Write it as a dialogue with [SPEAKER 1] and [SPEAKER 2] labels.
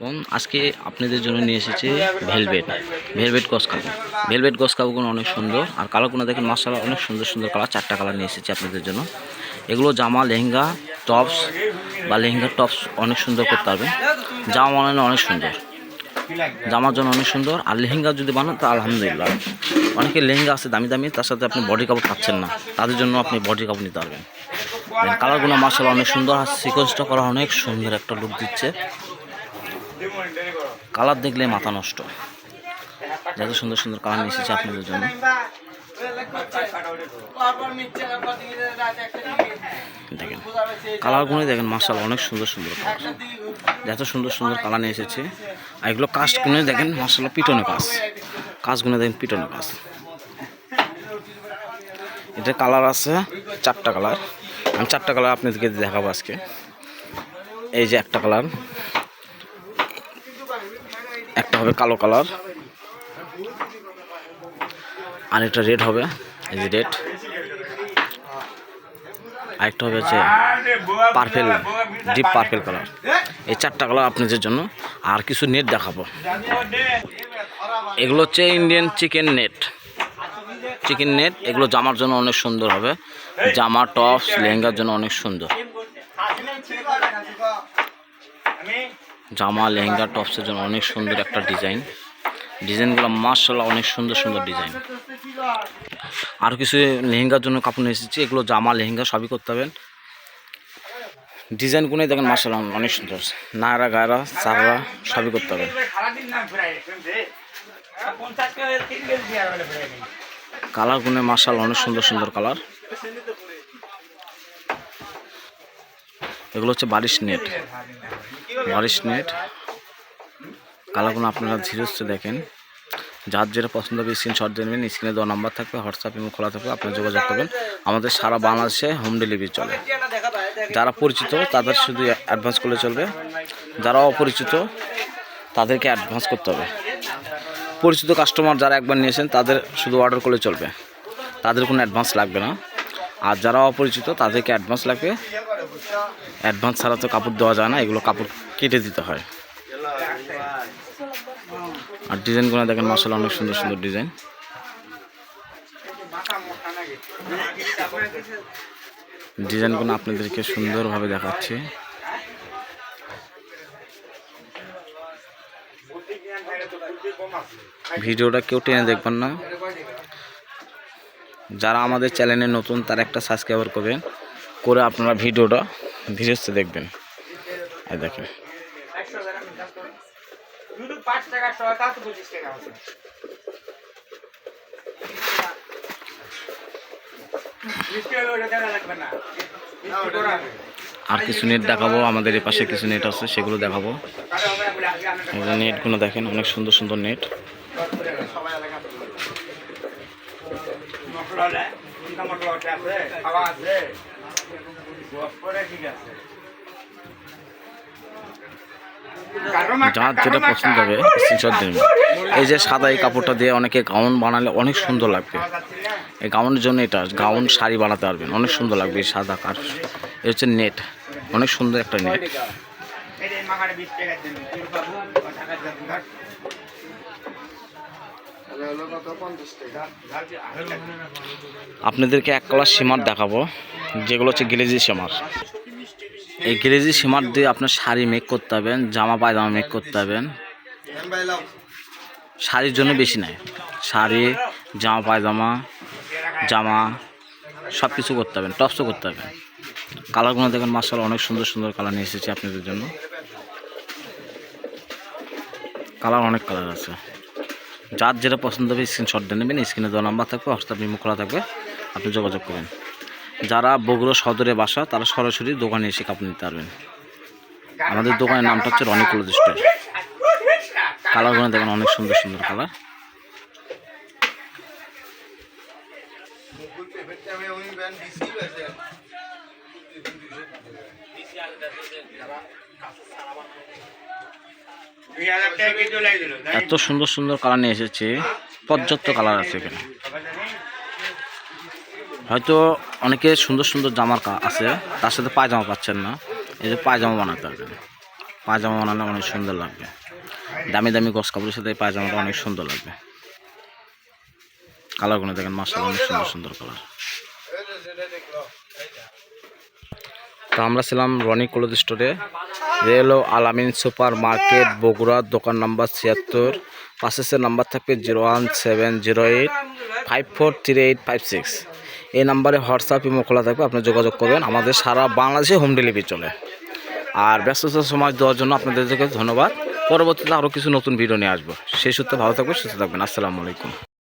[SPEAKER 1] এবং আজকে আপনাদের জন্য নিয়ে এসেছি ভেলভেট ভেলভেট গস কাবু ভেলভেট গস কাবুগুলো অনেক সুন্দর, আর কালারগুলো দেখেন মাসালা অনেক সুন্দর সুন্দর কালার, চারটা কালার নিয়ে এসেছি আপনাদের জন্য। এগুলো জামা, লেহেঙ্গা, টপস বা লেহেঙ্গা টপস অনেক সুন্দর করতে পারবেন। জামা বানানো অনেক সুন্দর। জামার জন্য অনেক সুন্দর, আর লেহেঙ্গা যদি বানান তা আলহামদুলিল্লাহ। অনেকে লেহেঙ্গা আছে দামি দামি, তার সাথে আপনি বডি কাপড় পাচ্ছেন না, তাদের জন্য আপনি বডি কাপড় নিতে পারবেন। কালারগুলো মাসাল অনেক সুন্দর, আর সিকোয়েন্সটা করা অনেক সুন্দর একটা লুক দিচ্ছে। কালার দেখলে মাথা নষ্ট। যত সুন্দর সুন্দর কালার এসেছে আপনাদের জন্য। দেখেন কালারগুলো দেখেন মার্শাল অনেক সুন্দর সুন্দর কালার। যত সুন্দর সুন্দর কালার নিয়ে এসেছে, আর এগুলো কাজগুলো দেখেন মার্শাল পিটনে কাজ। কাজগুলো দেখেন, পিটনে কাজ। এটা কালার আছে চারটা কালার। আমি চারটা কালার আপনাদেরকে দেখাবো আজকে। এই যে একটা কালার। হবে কালো কালার। আর একটা রেড হবে, এই যে রেড আরেকটা হবে হচ্ছে পার্পেল ডিপ পার্পেল কালার এই চারটা কালার আপনাদের জন্য আর কিছু নেট দেখাবো। এগুলো হচ্ছে Indian chicken net chicken net এগুলো জামার জন্য অনেক সুন্দর হবে। জামা টপস লেহেঙ্গার জন্য অনেক সুন্দর। জামা, লেহেঙ্গা, টপসের জন্য অনেক সুন্দর একটা ডিজাইন। ডিজাইনগুলো মার্শাল্লাহ অনেক সুন্দর সুন্দর ডিজাইন। আর কিছু লেহেঙ্গার জন্য কাপড় নিয়ে এসেছি, এগুলো জামা, লেহেঙ্গা সবই করতে হবেন ডিজাইনগুলোই দেখেন মার্শাল্লাহ অনেক সুন্দর। নায়রা, গায়রা, চাররা সবই করতে হবে কালারগুলো মার্শাল অনেক সুন্দর সুন্দর কালার। এগুলো হচ্ছে বারিশ নেট। বারিশ নেট। কালারগুলো আপনারা ধীরে ধীরে দেখেন। যার যেটা পছন্দ হবে স্ক্রিনশট দিয়ে নেবেন স্ক্রিনে দেওয়া নাম্বার থাকবে হোয়াটসঅ্যাপ এবং খোলা থাকবে আপনারা যোগাযোগ করবেন। আমাদের সারা বাংলাদেশে হোম ডেলিভারি চলে। যারা পরিচিত, তাদের শুধু অ্যাডভান্স করলে চলবে। যারা অপরিচিত, তাদেরকে অ্যাডভান্স করতে হবে। পরিচিত কাস্টমার যারা একবার নিয়েছেন, তাদের শুধু অর্ডার করলে চলবে। তাদের কোনো অ্যাডভান্স লাগবে না। আর যারা অপরিচিত, তাদেরকে অ্যাডভান্স লাগবে। অ্যাডভান্স ছাড়া তো কাপড় দেওয়া যায় না, এগুলো কাপড় কেটে দিতে হয়। আর ডিজাইনগুলো দেখেন মাসাল অনেক সুন্দর সুন্দর ডিজাইন। ডিজাইনগুলো আপনাদেরকে সুন্দরভাবে দেখাচ্ছি। ভিডিওটা কেউ টেনে দেখবেন না। যারা আমাদের চ্যানেলে নতুন, তারা একটা সাবস্ক্রাইবার করবেন করে আপনারা ভিডিওটা ধীরে দেখবেন। এই দেখেন। আর কিছু নেট দেখাবো, আমাদের এই পাশে কিছু নেট আছে, সেগুলো দেখাবো। নেটগুলো দেখেন, অনেক সুন্দর সুন্দর নেট
[SPEAKER 2] আছে আছে। ঠিক আছে।
[SPEAKER 1] যার যেটা পছন্দ হবে স্ক্রিনশট দেবেন এই যে সাদা এই কাপড়টা দিয়ে অনেকে গাউন বানালে অনেক সুন্দর লাগবে? এই গাউনের জন্য এটা গাউন শাড়ি বানাতে পারবেন অনেক সুন্দর লাগবে এই সাদা কার এ হচ্ছে নেট অনেক সুন্দর একটা নেট। আপনাদেরকে এক কালার সীমার দেখাবো যেগুলো হচ্ছে গ্লেজি সীমার এই গ্রেজি সীমার দিয়ে আপনার শাড়ি মেক করতে হবেন জামা পায়জামা মেক করতে হবেন শাড়ির জন্য বেশি নেয় শাড়ি, জামা পায়জামা, জামা সব কিছু করতে হবেন টপসও করতে হবেন কালারগুলো দেখেন মার্শাল অনেক সুন্দর সুন্দর কালার নিয়ে এসেছি আপনাদের জন্য। কালার অনেক কালার আছে। যার যেটা পছন্দ হবে স্ক্রিনশট দিয়ে নেবেন স্ক্রিনে দেওয়া নাম্বার থাকবে হোয়াটসঅ্যাপ ইমো খোলা থাকবে, আপনি যোগাযোগ করবেন। যারা বগুড়া সদরে বাসা, তারা সরাসরি দোকানে এসে কাপড় নিতে পারবেন। আমাদের দোকানের নামটা হচ্ছে রনি ক্লোথ স্টোর কালারগুলো দেখেন অনেক সুন্দর সুন্দর কালার? এত সুন্দর সুন্দর কালার নিয়ে এসেছে। পর্যাপ্ত কালার আছে এখানে। হয়তো অনেকে সুন্দর সুন্দর জামার আছে, তার সাথে পায়জামা পাচ্ছেন না। এই যে পায়জামা বানাতে পারবেন পায়জামা বানালে অনেক সুন্দর লাগবে। দামি দামি গস কাপড়ের সাথে এই পায়জামাটা অনেক সুন্দর লাগবে। কালারগুলো দেখেন মাসাল অনেক সুন্দর সুন্দর কালার তো আমরা ছিলাম রনি ক্লোথ স্টোরে রেলো আলামিন সুপার মার্কেট বগুড়া, দোকান নাম্বার ছিয়াত্তর। পাশের নাম্বার থাকবে zero one seven zero eight, five four three eight five six. এই নাম্বারে হোয়াটসঅ্যাপ ইমো খোলা থাকবে, আপনি যোগাযোগ করবেন। আমাদের সারা বাংলাদেশে হোম ডেলিভারি চলে। আর ব্যস্ততার সময় দেওয়ার জন্য আপনাদেরকে ধন্যবাদ। পরবর্তীতে আরও কিছু নতুন ভিডিও নিয়ে আসব। সেই সূত্রে ভালো থাকবে সুস্থ থাকবেন। আসসালামু আলাইকুম।